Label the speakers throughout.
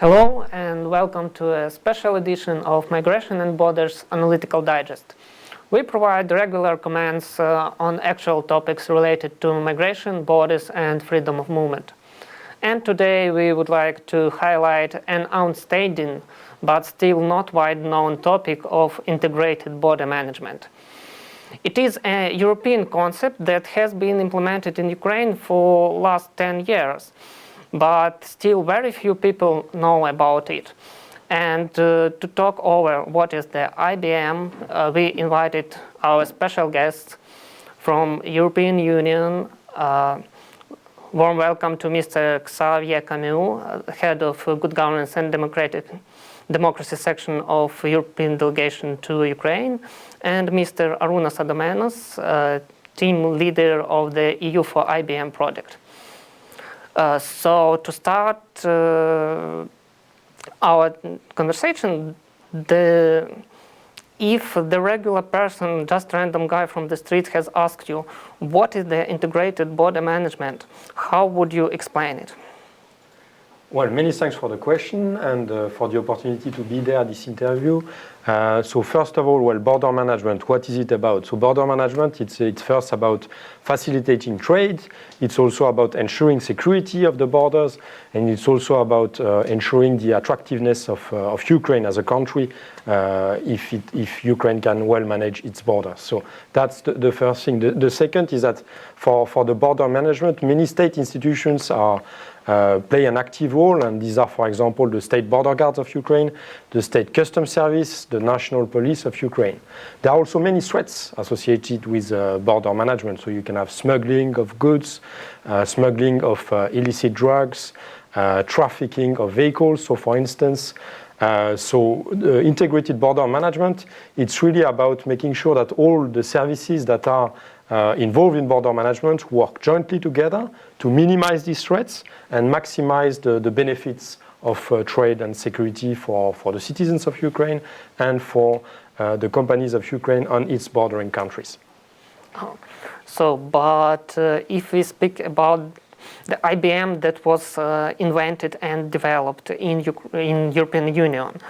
Speaker 1: Hello and welcome to a special edition of Migration and Borders Analytical Digest. We provide regular comments uh, on actual topics related to migration, borders, and freedom of movement. And today we would like to highlight an outstanding but still not wide known topic of integrated border management. It is a European concept that has been implemented in Ukraine for last 10 years, but still very few people know about it. And uh, to talk over what is the IBM, uh, we invited our special guests from European Union. Uh, warm welcome to Mr. Xavier Camus, uh, head of Good Governance and Democratic Democracy section of European delegation to Ukraine, and Mr. Arūnas Adomēnas, uh, team leader of the EU for IBM project. Uh, so to start, our conversation, the if the regular person, just random guy from the street, has asked you, what is the integrated border management, how would you explain it?
Speaker 2: Well, many thanks for the question and uh, for the opportunity to be there at this interview. Uh, so first of all, well, border management, what is it about? So border management, it's, first about facilitating trade. It's also about ensuring security of the borders. And it's also about uh, ensuring the attractiveness of, Ukraine as a country if, Ukraine can well manage its borders. So that's the, first thing. The, second is that for, the border management, many state institutions are play an active role, and these are, for example, the State Border Guards of Ukraine, the State Customs Service, the National Police of Ukraine. There are also many threats associated with uh, border management. So you can have smuggling of goods, uh, smuggling of uh, illicit drugs, uh, trafficking of vehicles. So, for instance, uh, so the integrated border management, it's really about making sure that all the services that are uh, involved in border management work jointly together to minimize these threats and maximize the, benefits of uh, trade and security for, for the citizens of Ukraine and for uh, the companies of Ukraine on its bordering countries.
Speaker 1: So, but uh, if we speak about the IBM that was uh, invented and developed in, in European Union,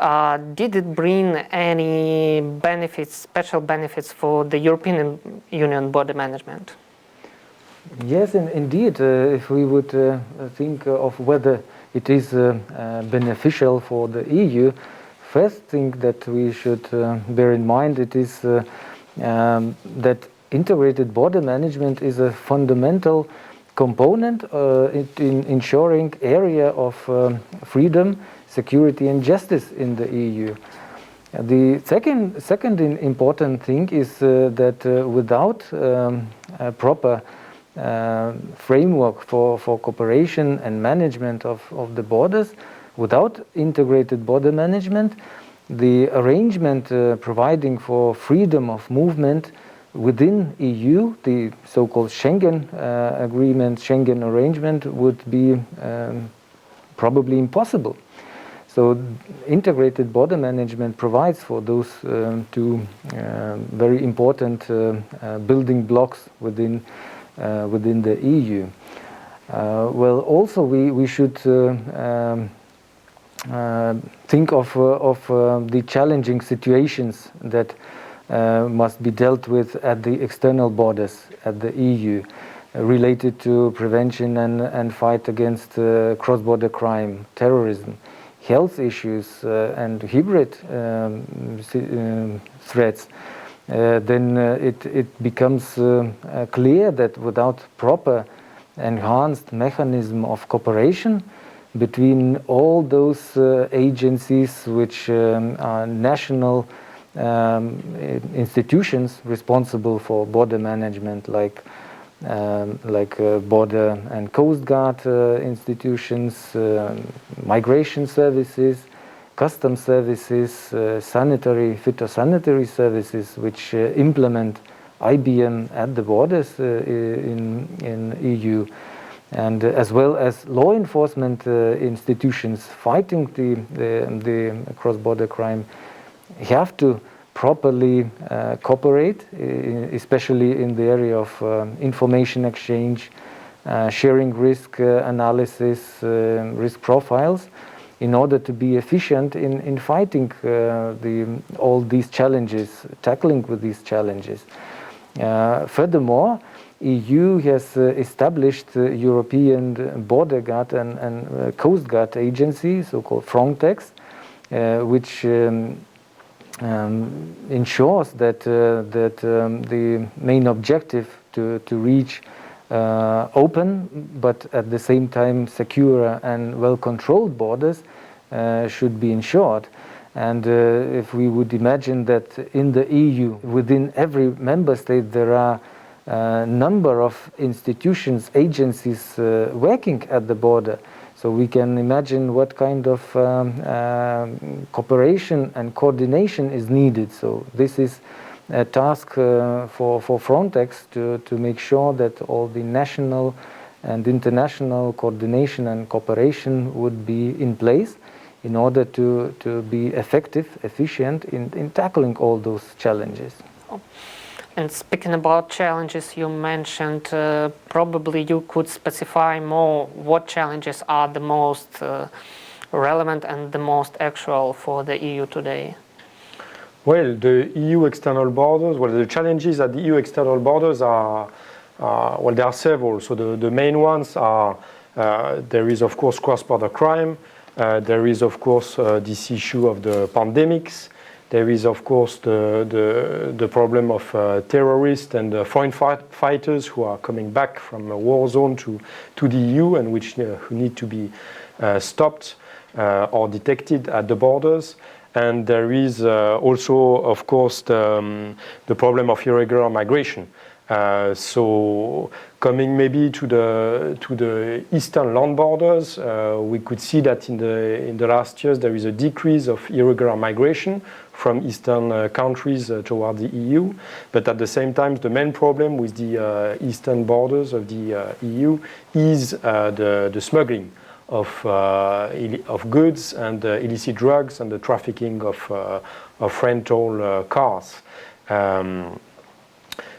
Speaker 1: uh, did it bring any benefits, special benefits for the European Union border management?
Speaker 3: Yes, in, indeed. Uh, if we would uh, think of whether it is uh, uh, beneficial for the EU, first thing that we should uh, bear in mind it is um, that integrated border management is a fundamental component in ensuring area of um, freedom security and justice in the EU. The second, second important thing is uh, that uh, without um, a proper uh, framework for, for cooperation and management of, of the borders, without integrated border management, the arrangement uh, providing for freedom of movement within EU, the so-called Schengen uh, agreement, Schengen arrangement, would be um, probably impossible. So integrated border management provides for those um, two uh, very important uh, uh, building blocks within uh, within the EU. Uh, well, also we we should uh, um, think of of the challenging situations that must be dealt with at the external borders at the EU related to prevention and, and fight against cross-border crime, terrorism, health issues uh, and hybrid um, um, threats, uh, then uh, it, it becomes clear that without proper enhanced mechanism of cooperation between all those agencies which um, are national um, institutions responsible for border management like um, like uh, border and coast guard uh, institutions, uh, migration services, custom services, uh, sanitary, phytosanitary services, which uh, implement IBM at the borders uh, in, in EU, and as well as law enforcement institutions fighting the, the, the cross-border crime have to properly uh, cooperate, especially in the area of um, information exchange, uh, sharing risk uh, analysis, risk profiles, in order to be efficient in, in fighting the, all these challenges, tackling with these challenges. Furthermore, EU has established the European Border Guard and, Coast Guard Agency, so-called Frontex, which um, ensures that uh, that um, the main objective to to reach uh, open, but at the same time secure and well-controlled borders uh, should be ensured. And if we would imagine that in the EU, within every member state, there are a number of institutions, agencies working at the border, so we can imagine what kind of um, um cooperation and coordination is needed. So this is a task uh, for, for Frontex to, to make sure that all the national and international coordination and cooperation would be in place in order to, to be effective, efficient in, in tackling all those challenges.
Speaker 1: And speaking about challenges, you mentioned uh, probably you could specify more what challenges are the most uh, relevant and the most actual for the EU today.
Speaker 2: Well, the EU external borders, well, the challenges at the EU external borders are, uh, well, there are several. So the, the main ones are uh, there is, of course, cross border crime, uh, there is, of course, uh, this issue of the pandemics. There is, of course, the, problem of uh, terrorists and uh, foreign fight fighters who are coming back from a war zone to, to the EU and which uh, who need to be stopped or detected at the borders. And there is also, of course, the, um, the problem of irregular migration. Uh, so coming maybe to the to the eastern land borders, uh, we could see that in the in the last years there is a decrease of irregular migration from eastern uh, countries uh, toward the EU. But at the same time, the main problem with the uh, eastern borders of the uh, EU is uh, the the smuggling of uh, of goods and illicit drugs and the trafficking of of rental cars. Um,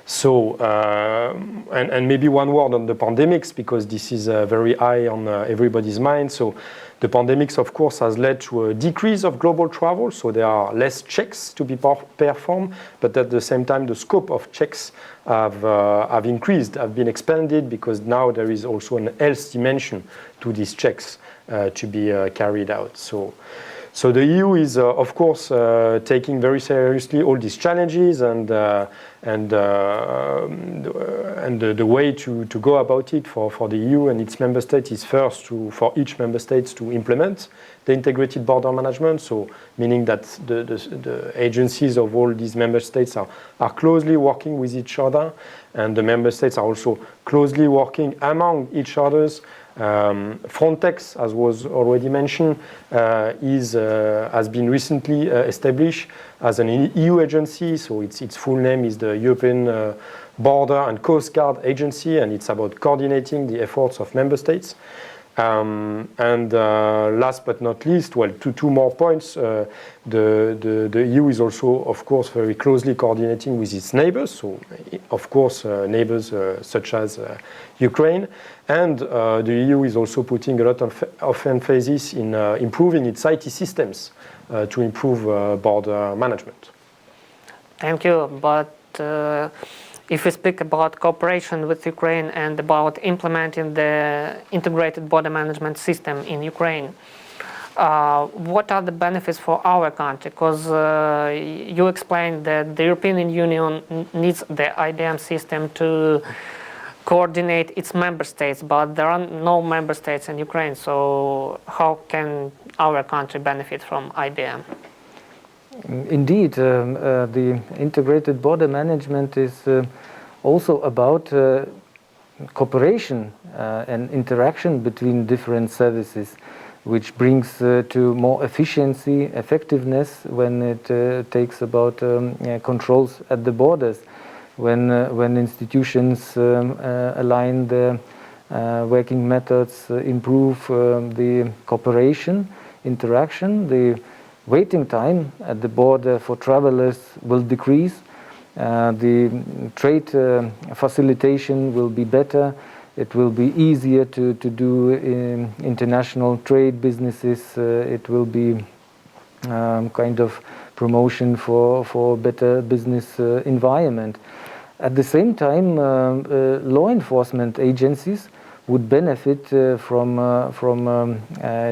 Speaker 2: so, uh, and, and maybe one word on the pandemics, because this is uh, very high on uh, everybody's mind. So, the pandemics, of course, has led to a decrease of global travel. So, there are less checks to be performed, but at the same time, the scope of checks have, uh, have increased, have been expanded, because now there is also an health dimension to these checks uh, to be uh, carried out. So, so the EU is, uh, of course, uh, taking very seriously all these challenges and uh, and uh, and the, the way to, to go about it for, for the EU and its member states is first to for each member states to implement the integrated border management. So meaning that the, the, the agencies of all these member states are, are closely working with each other, and the member states are also closely working among each others um, Frontex, as was already mentioned, uh, is, uh, has been recently uh, established as an EU agency. So its, its full name is the European uh, Border and Coast Guard Agency, and it's about coordinating the efforts of member states. Um, and uh, last but not least, well, two, two more points. Uh, the, EU is also, of course, very closely coordinating with its neighbors. So, of course, uh, neighbors such as Ukraine. And the EU is also putting a lot of, emphasis in improving its IT systems to improve border management.
Speaker 1: Thank you. But if we speak about cooperation with Ukraine and about implementing the integrated border management system in Ukraine, uh, what are the benefits for our country? Because uh, you explained that the European Union needs the IBM system to coordinate its member states, but there are no member states in Ukraine. So how can our country benefit from IBM?
Speaker 3: Indeed, um, uh, the integrated border management is uh, also about uh, cooperation uh, and interaction between different services, which brings uh, to more efficiency, effectiveness when it uh, takes about um, controls at the borders, when when institutions um, align their working methods, improve um, the cooperation, interaction, the waiting time at the border for travelers will decrease. Uh, the trade uh, facilitation will be better. It will be easier to, to do um, international trade businesses. Uh, it will be um, kind of promotion for, for better business environment. At the same time, law enforcement agencies would benefit from, from um,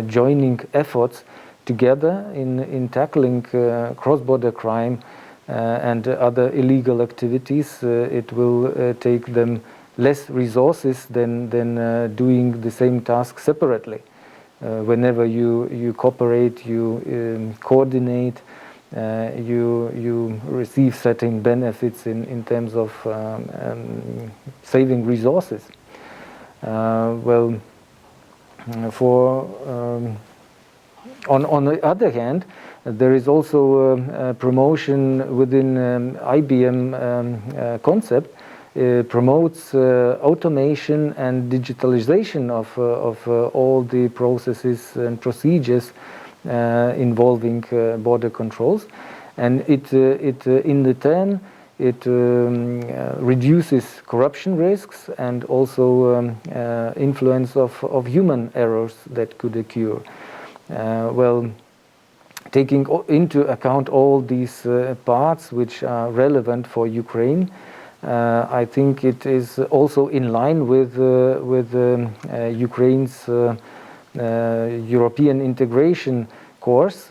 Speaker 3: joining efforts together in, in tackling uh, cross-border crime uh, and other illegal activities. Uh, it will take them less resources than, than doing the same task separately. Whenever you, you cooperate, you um, coordinate, uh, you, you receive certain benefits in, in terms of um, um, saving resources. Uh, well, for um, on, on the other hand, there is also um, a promotion within um, IBM um, uh, concept uh, promotes uh, automation and digitalization of, uh, of uh, all the processes and procedures uh, involving uh, border controls. And it, uh, it uh, in the turn, it um, uh, reduces corruption risks and also um, uh, influence of, of human errors that could occur. Uh, well, taking into account all these uh, parts which are relevant for Ukraine, uh, I think it is also in line with, with um, Ukraine's European integration course,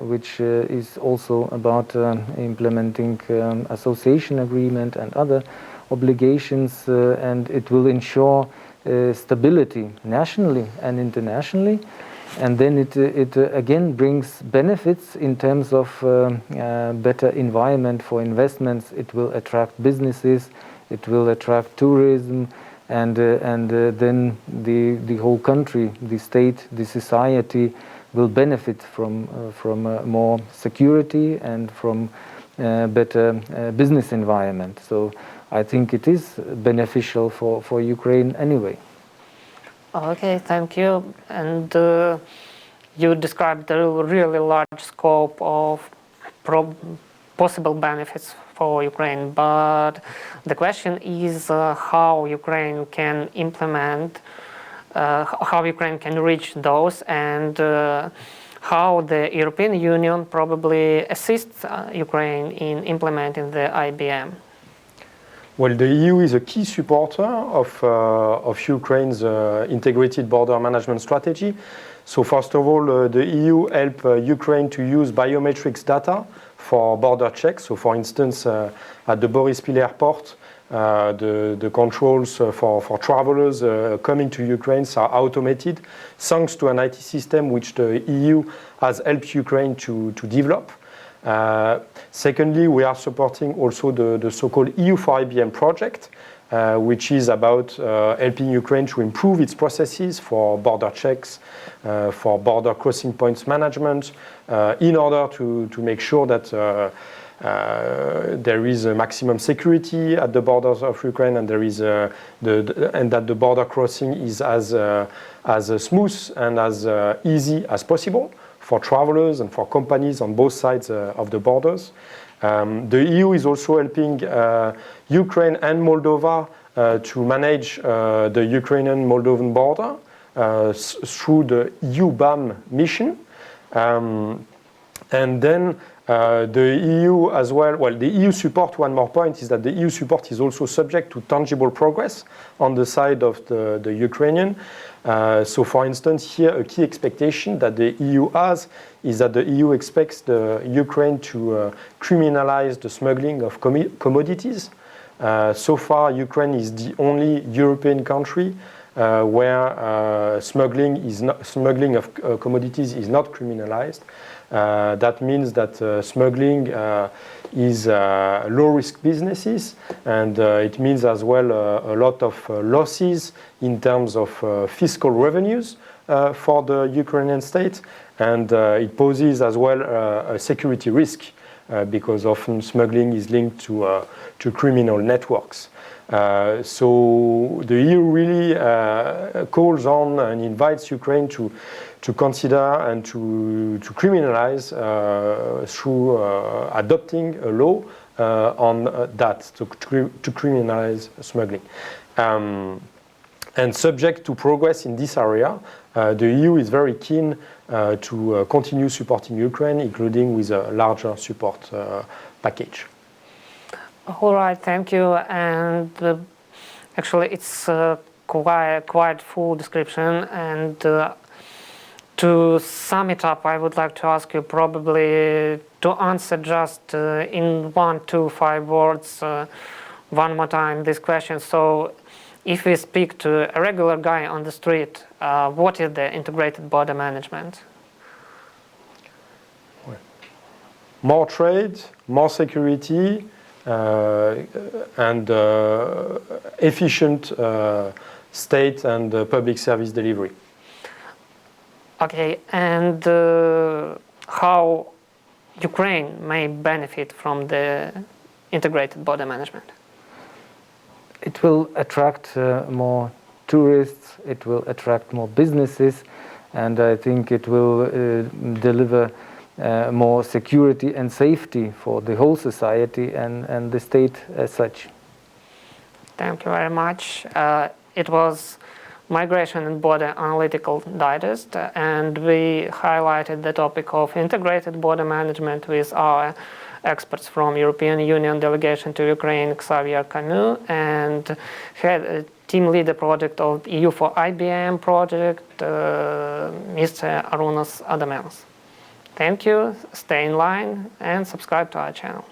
Speaker 3: which is also about implementing um, association agreement and other obligations, and it will ensure stability nationally and internationally. And then it, uh, it uh, again brings benefits in terms of um, uh, better environment for investments. It will attract businesses, it will attract tourism, and, uh, and uh, then the, the whole country, the state, the society will benefit from, uh, from uh, more security and from uh, better uh, business environment. So I think it is beneficial for, for Ukraine anyway.
Speaker 1: Okay, thank you. And uh, you described the really large scope of possible benefits for Ukraine, but the question is uh, how Ukraine can implement, uh, how Ukraine can reach those, and uh, how the European Union probably assists uh, Ukraine in implementing the IBM.
Speaker 2: Well, the EU is a key supporter of, uh, of Ukraine's uh, integrated border management strategy. So first of all, uh, the EU help Ukraine to use biometrics data for border checks. So for instance, at the Borispil airport, uh, the, the controls uh, for, for travelers uh, coming to Ukraine are automated thanks to an IT system which the EU has helped Ukraine to, to develop. Uh, secondly, we are supporting also the, so-called EU for IBM project, uh, which is about uh, helping Ukraine to improve its processes for border checks, uh, for border crossing points management, uh, in order to, to make sure that uh, there is a maximum security at the borders of Ukraine, and there is the, the- and that the border crossing is as as smooth and as easy as possible for travelers and for companies on both sides uh, of the borders. Um, the EU is also helping uh, Ukraine and Moldova uh, to manage the Ukrainian-Moldovan border through the EU-BAM mission. Um, and then the EU as well, well, the EU support, one more point, is that the EU support is also subject to tangible progress on the side of the, the Ukrainian. Uh, so, for instance, here a key expectation that the EU has is that the EU expects the Ukraine to uh, criminalize the smuggling of commi- commodities. Uh, so far, Ukraine is the only European country uh, where uh, smuggling is not, smuggling of uh, commodities is not criminalized. Uh, that means that uh, smuggling uh, is uh, low-risk businesses, and uh, it means as well uh, a lot of losses in terms of fiscal revenues for the Ukrainian state, and it poses as well a security risk because often smuggling is linked to uh, to criminal networks. Uh, so the EU really uh, calls on and invites Ukraine to to consider and to to criminalize uh, through uh, adopting a law uh, on uh, that to, to, criminalize smuggling. Um, And subject to progress in this area, uh, the EU is very keen uh, to uh, continue supporting Ukraine, including with a larger support uh, package.
Speaker 1: All right, thank you. And uh, actually, it's uh, quite quite full description. And uh, to sum it up, I would like to ask you probably to answer just uh, in one, two, five words, uh, one more time this question. So, if we speak to a regular guy on the street, uh, what is the integrated border management?
Speaker 2: More trade, more security, uh, and uh, efficient uh, state and uh, public service delivery.
Speaker 1: Okay, and uh, how Ukraine may benefit from the integrated border management?
Speaker 3: It will attract uh, more tourists, it will attract more businesses, and I think it will uh, deliver uh, more security and safety for the whole society and, and the state as such.
Speaker 1: Thank you very much. It was Migration and Border Analytical Digest, and we highlighted the topic of integrated border management with our experts from European Union delegation to Ukraine, Xavier Camus, and head uh, team leader project of EU for IBM project, uh, Mr. Arunas Adamels. Thank you, stay in line, and subscribe to our channel.